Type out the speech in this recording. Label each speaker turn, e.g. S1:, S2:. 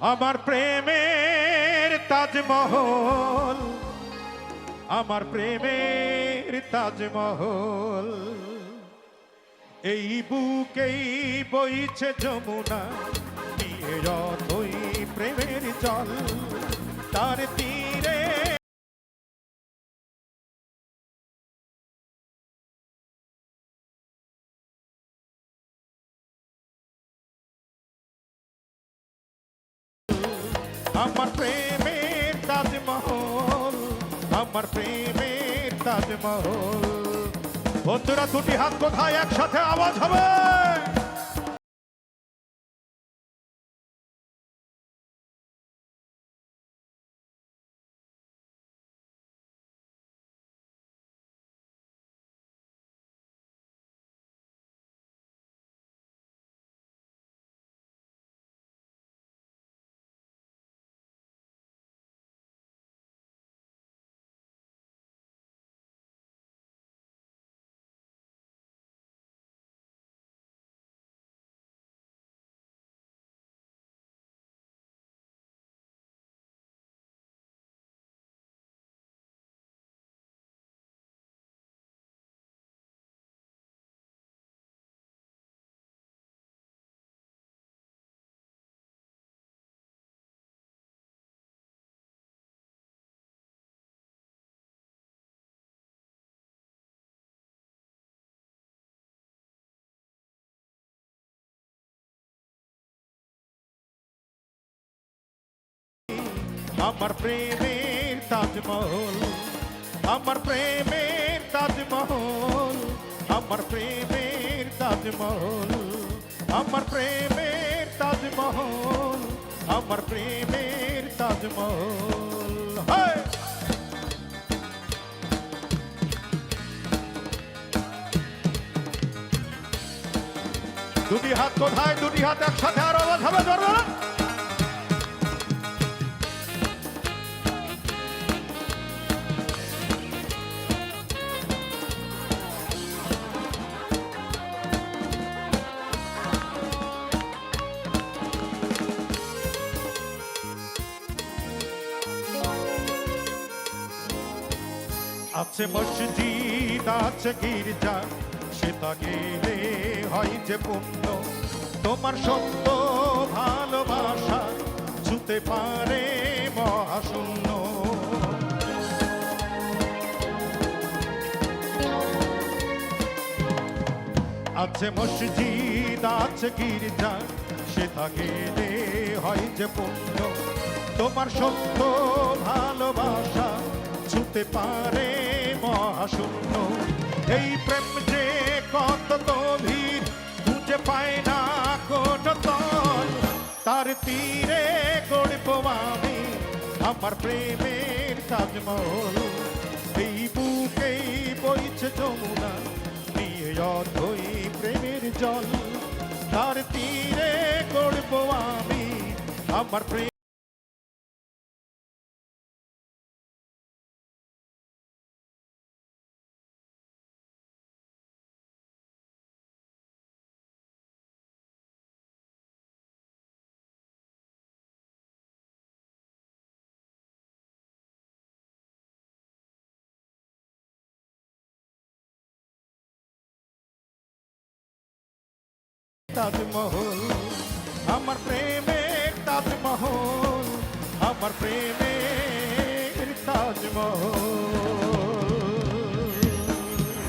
S1: আমার প্রেমের তাজমহল, আমার প্রেমের তাজমহল। এই বুকেই বইছে যমুনা, নিয়ে রথই প্রেমের জল। তার তীরে আমার প্রেমের তাজমহল আমার প্রেমের তাজমহল। বন্ধুরা দুটি হাত কোথায়? একসাথে আওয়াজ হবে। আমার প্রেমের তাজমহল, আমার প্রেমের তাজমহল, আমার প্রেমের তাজমহল, আমার প্রেমের তাজমহল, আমার প্রেমের তাজমহল। হয় দুটি হাত কোথায়, দুটি হাত একসাথে, আর হবে জোরে আছে মসজিদ, আছে গির্জা, সেটা গেলে হয় যে পুণ্য। তোমার সত্য ভালোবাসা ছুতে পারে মহাশূন্য। আছে মসজিদ, আছে গির্জা, সেটা গেলে হয় যে পুণ্য। তোমার সত্য ভালোবাসা ছুতে পারে মহাশূন্য। এই প্রেম যে কত গভীর, খুঁজে পায় না তল তার তীরে গড়ব আমি আমার প্রেমের তাজমহল। এই বুকেই বইছে যমুনা, নিয়ে প্রেমের জল। তার তীরে গড়ব আমি আমার প্রেম তাজমহল আমার প্রেমের তাজমহল আমার প্রেমের তাজমহল।